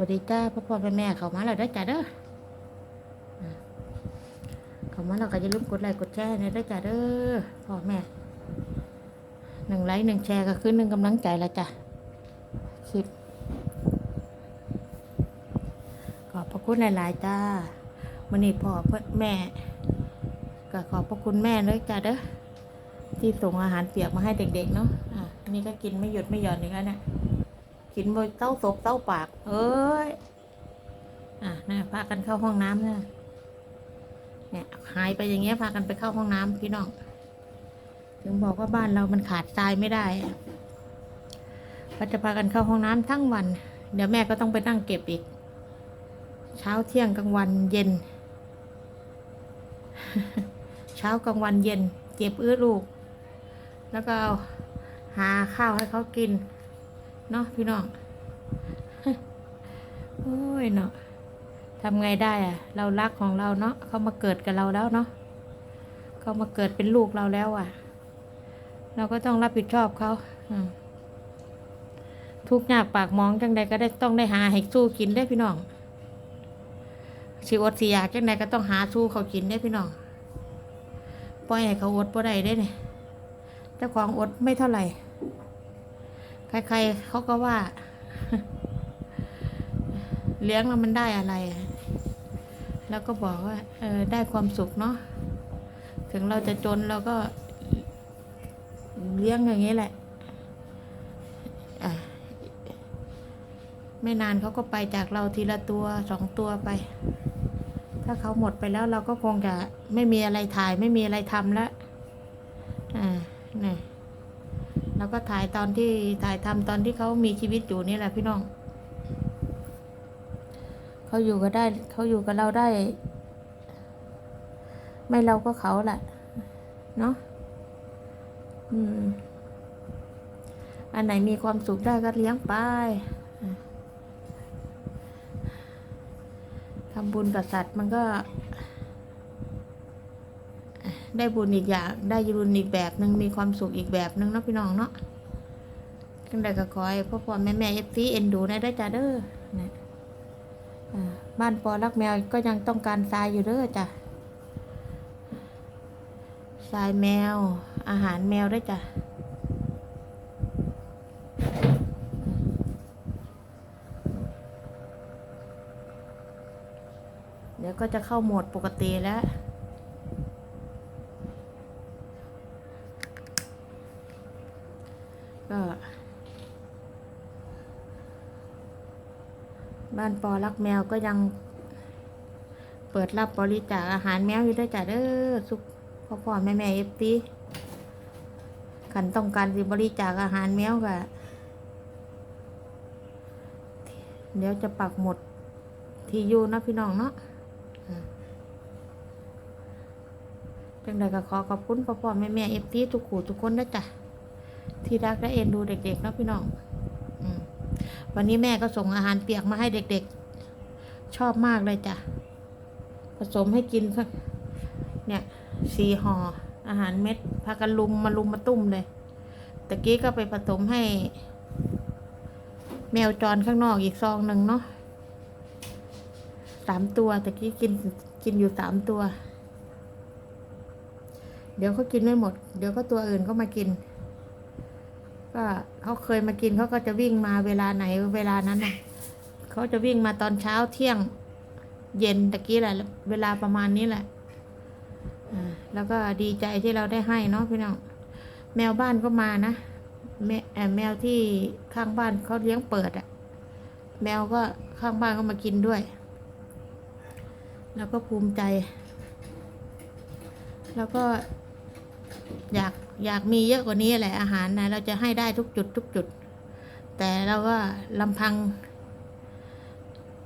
วัสดีจ้าพ่อพ่อแม่แม่เขามาแล้วได้จ้าเด้อเขามาเราก็อย่าลืมกดไลค์กดแชร์นะได้จ้าเด้อพ่อแม่หนึ่งไลค์หนึ่งแชร์ก็คือหนึ่งกำลังใจละจ้ะคลิปขอบพระคุณหลายๆจ้าวันนี้พ่อพ่อแม่ ก็ขอบพระคุณแม่เลยจ้าเด้อที่ส่งอาหารเปียกมาให้เด็กๆเนาะอะนี่ก็กินไม่หยุดไม่หย่อนอีกแล้วเนี่ย กินบนเต้าศพเต้าปาก เอ้ย อะนะพากันเข้าห้องน้ำเนะเนี่ยหายไปอย่างเงี้ยพากันไปเข้าห้องน้ำพี่น้อง ถึงบอกว่าบ้านเรามันขาดทรายไม่ได้อะก็จะพากันเข้าห้องน้ำทั้งวัน เดี๋ยวแม่ก็ต้องไปนั่งเก็บอีก เช้าเที่ยงกลางวันเย็น เช้ากลางวันเย็น เก็บอื้อลูก แล้วก็หาข้าวให้เขากิน เนาะพี่น้องโอ้ยเนาะทำไงได้อะเรารักของเราเนาะเขามาเกิดกับเราแล้วเนาะเขามาเกิดเป็นลูกเราแล้วอะเราก็ต้องรับผิดชอบเขาทุกยากปากมองจังใดก็ได้ต้องได้หาให้สู้กินได้พี่น้องสิอดสิอยากจังใดก็ต้องหาสู้เขากินได้พี่น้องปล่อยให้เขาอดบ่ได้ได้เนี่ยเจ้าของอดไม่เท่าไหร่ ใครๆเขาก็ว่า เลี้ยงแล้วมันได้อะไร แล้วก็บอกว่าเออได้ความสุขเนาะถึงเราจะจนเราก็เลี้ยงอย่างนี้แหละอะไม่นานเขาก็ไปจากเราทีละตัวสองตัวไป ถ้าเขาหมดไปแล้วเราก็คงจะไม่มีอะไรถ่าย ไม่มีอะไรทำแล้วอ่าเนี่ย แล้วก็ถ่ายตอนที่ถ่ายทำตอนที่เขามีชีวิตอยู่นี่แหละพี่น้องเขาอยู่ก็ได้เขาอยู่กับเราได้ ไม่เราก็เขาแหละเนาะอืม อันไหนมีความสุขได้ก็เลี้ยงไปทำบุญกับสัตว์มันก็ ได้บุญอีกอย่าง ได้บุญอีกแบบหนึ่งมีความสุขอีกแบบหนึ่งเนาะพี่น้องเนาะจังใดก็ขอให้พ่อพ่อแม่แม่เอฟซีเอ็นดูได้ได้จ้าเด้อนะอ่าบ้านปอรักแมวก็ยังต้องการทรายอยู่เด้อจ้ะทรายแมว อาหารแมวได้วยจ้ะเดี๋ยวก็จะเข้าโหมดปกติแล้ว ก็บ้านปอรักแมวก็ยังเปิดรับบริจาคอาหารแมวอยู่ด้วยจ้ะเด้อสุขพ่อพ่อแม่แม่เอฟซีขันต้องการสิบริจาคอาหารแมวก็เดี๋ยวจะปักหมดที่อยู่นะพี่น้องเนาะจังใดก็ขอขอบคุณพ่อพ่อแม่แม่เอฟซีทุกขู่ทุกคนนะจ๊ะ ที่รักและเอ็นดูเด็กๆนะพี่น้องอวันนี้แม่ก็ส่งอาหารเปียกมาให้เด็กๆ ชอบมากเลยจ้ะ ผสมให้กินสักเนี่ยสี่ห่ออาหารเม็ดพากันลุมมาลุมมาตุ้มเลยตะกี้ก็ไปผสมให้ แมวจรข้างนอกอีกซองหนึ่งเนาะสามตัวตะกี้กินกินอยู่สามตัว เดี๋ยวเขากินไม่หมด เดี๋ยวก็ตัวอื่นก็มากิน ก็เขาเคยมากินเขาก็จะวิ่งมาเวลาไหนเวลานั้นน่ะเขาจะวิ่งมาตอนเช้าเที่ยงเย็นตะกี้แหละ เวลาประมาณนี้แหละอแล้วก็ดีใจที่เราได้ให้เนาะพี่น้องแมวบ้านก็มานะแม่แมวที่ข้างบ้านเขาเลี้ยงเปิดอะแมวก็ข้างบ้านก็มากินด้วย แล้วก็ภูมิใจ แล้วก็อยาก อยากมีเยอะกว่านี้แหละอาหารนะเราจะให้ได้ทุกจุดทุกจุด แต่เราก็ลำพัง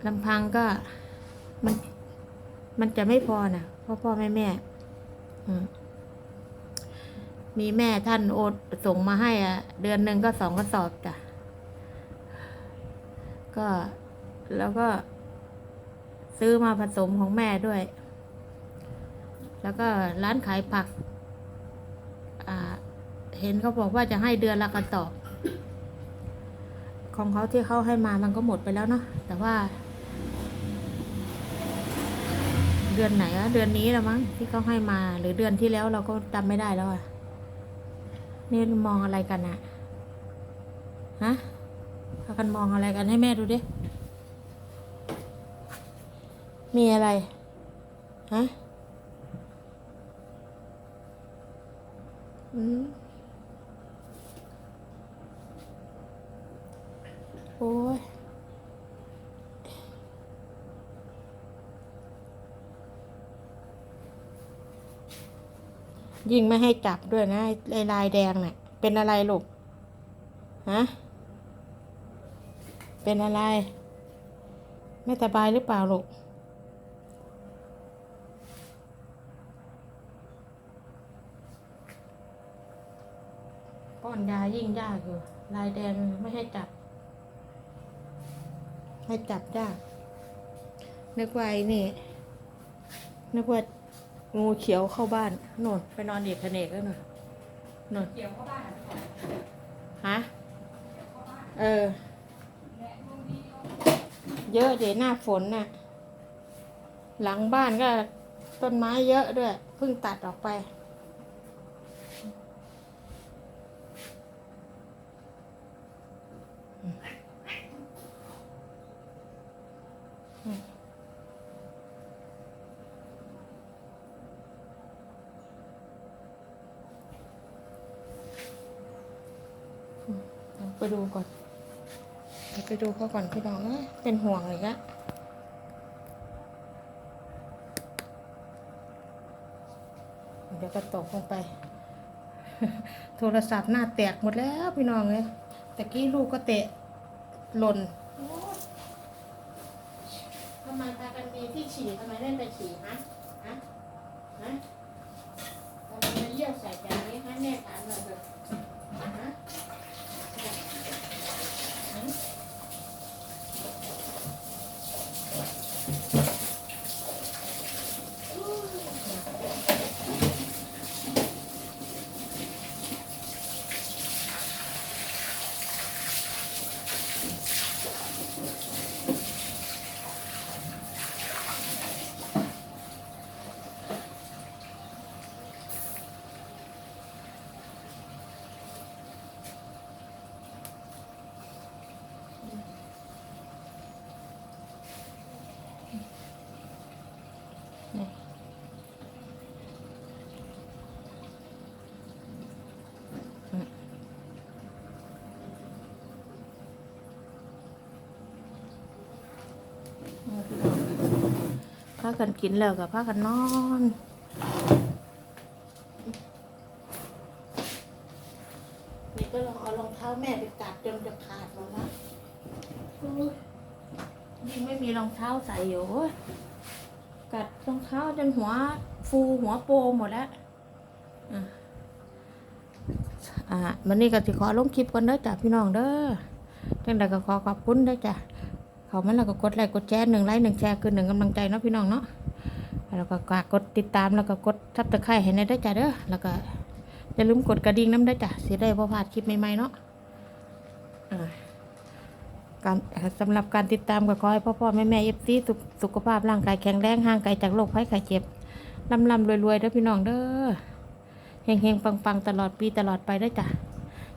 ลำพังก็มันมันจะไม่พอนะพ่อพ่อแม่แม่มีแม่ท่านโอดส่งมาให้อะ เดือนหนึ่งก็สองกระสอบจ้ะก็แล้วก็ซื้อมาผสมของแม่ด้วย แล้วก็ร้านขายผัก เห็นเขาบอกว่าจะให้เดือนละกระสอบ ของเขาที่เขาให้มามันก็หมดไปแล้วเนาะแต่ว่า เดือนไหนอะเดือนนี้ละมั้งที่เขาให้มา หรือเดือนที่แล้วเราก็จำไม่ได้แล้วอะนี่มองอะไรกันอะฮะพากันมองอะไรกันให้แม่ดูดิมีอะไรฮะอื โอ้ยยิ่งไม่ให้จับด้วยนะไอ้ไอ้ลายแดงเนี่ยเป็นอะไรลูก ฮะ เป็นอะไร ไม่สบายหรือเปล่าลูก ป้อนยายิ่งยากอยู่ ลายแดงไม่ให้จับ ให้จับยากนึกว่าไอ้นี่นึกว่างูเขียวเข้าบ้านโน่นไปนอนเด็กขนกแล้วน่นโน่นเกี่ยวเข้าบ้านฮะเออ เยอะเดี๋ยวหน้าฝนน่ะ หลังบ้านก็ต้นไม้เยอะด้วยเพิ่งตัดออกไป ไปดูก่อนเดี๋ยวไปดูเขาก่อนพี่น้องเอ้ยเป็นห่วงเลยละเดี๋ยวก็ตกลงไป โทรศัพท์หน้าแตกหมดแล้วพี่น้องเลยตะกี้ลูกก็เตะหล่นทำไมตากันมีที่ฉี่ทำไมเล่นไปฉี่ฮะฮะฮะทำไมมาเยี่ยวใส่จานนี้ให้แม่ถามหน่อยเถอะฮะ พากันกินแล้วกับพากันนอนนี่ก็ลองเอารองเท้าแม่ไปกัดจนจะขาดหมดแล้วอุ๊ยยิ่งไม่มีรองเท้าใส่อยู่โอ้ยกัดรองเท้าจนหัวฟูหัวโปหมดแล้วอะอ่าวันนี้ก็สิขอลงคลิปก่อนเด้อจ้ะพี่น้องเด้อจังใดก็ขอขอบคุณเด้อจ้ะ เขามาแล้วก็กดไลค์กดแชร์หนึ่งไลค์หนึ่งแชร์คือหนึ่งกำลังใจเนาะพี่น้องเนาะแล้วก็กดติดตามแล้วก็กดซับสไครต์ให้ในได้จ้ะเด้อแล้วก็อย่าลืมกดกระดิ่งน้ำได้จ้ะสิได้บ่พลาดคลิปใหม่ๆเนาะการสำหรับการติดตามก็ขอให้พ่อพ่อแม่แม่เอฟซีสุขสุขภาพร่างกายแข็งแรงห่างไกลจากโรคภัยไข้เจ็บลำลำรวยๆเด้อพี่น้องเด้อเฮงเฮงปังปังๆตลอดปีตลอดไปได้จ้ะ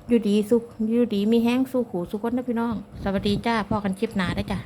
อยู่ดีสุขอยู่ดีมีแห้งสู้ขู่สุขคนนะพี่น้อง สวัสดีจ้าพ่อกันคลิปหนาได้จ้ะ